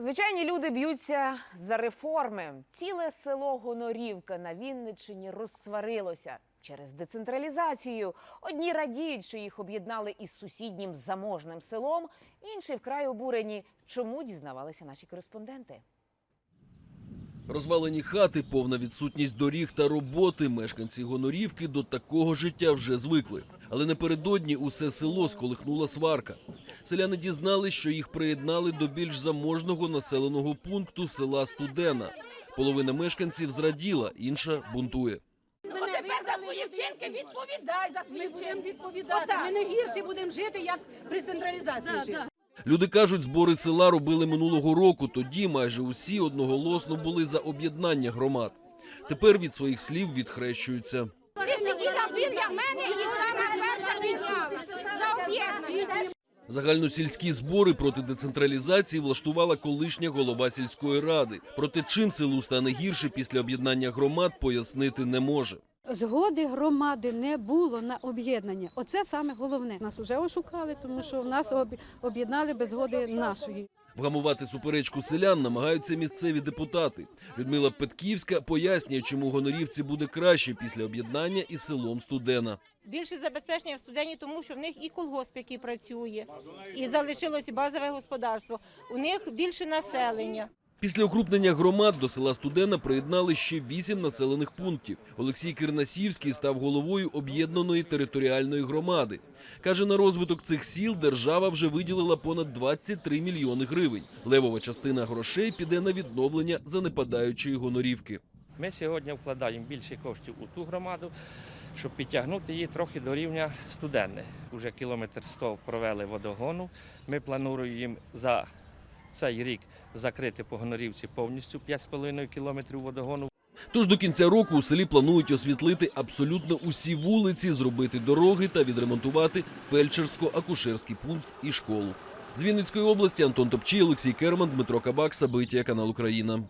Звичайні люди б'ються за реформи. Ціле село Гонорівка на Вінниччині розсварилося через децентралізацію. Одні радіють, що їх об'єднали із сусіднім заможним селом, інші вкрай обурені. Чому дізнавалися наші кореспонденти? Розвалені хати, повна відсутність доріг та роботи. Мешканці Гонорівки до такого життя вже звикли. Але напередодні усе село сколихнула сварка. Селяни дізнались, що їх приєднали до більш заможного населеного пункту села Студена. Половина мешканців зраділа, інша бунтує. Тепер за свої вчинки відповідай за свої вчинки. відповідати. Ми не гірше будемо жити, як при централізації жити. Люди кажуть, збори села робили минулого року. Тоді майже усі одноголосно були за об'єднання громад. Тепер від своїх слів відхрещуються. Ти сиділа біля мене і саме перша відняла за об'єднання. Загальносільські збори проти децентралізації влаштувала колишня голова сільської ради. Проте чим селу стане гірше після об'єднання громад, пояснити не може. Згоди громади не було на об'єднання. Оце саме головне. Нас вже ошукали, тому що нас об'єднали без згоди нашої. Вгамувати суперечку селян намагаються місцеві депутати. Людмила Петківська пояснює, чому гонорівці буде краще після об'єднання із селом Студена. Більше забезпечення в студені, тому що в них і колгосп, який працює, і залишилось базове господарство. У них більше населення. Після укрупнення громад до села Студена приєднали ще вісім населених пунктів. Олексій Кирнасівський став головою об'єднаної територіальної громади. Каже, на розвиток цих сіл держава вже виділила понад 23 мільйони гривень. Левова частина грошей піде на відновлення занепадаючої гонорівки. Ми сьогодні вкладаємо більше коштів у ту громаду, щоб підтягнути її трохи до рівня студенни. Уже кілометр 100 провели водогону. Ми плануємо за цей рік закрити по Гонорівці повністю 5,5 кілометрів водогону. Тож до кінця року у селі планують освітлити абсолютно усі вулиці, зробити дороги та відремонтувати фельдшерсько-акушерський пункт і школу. З Вінницької області Антон Топчій, Олексій Керман, Дмитро Кабак, Сабиття, канал Україна.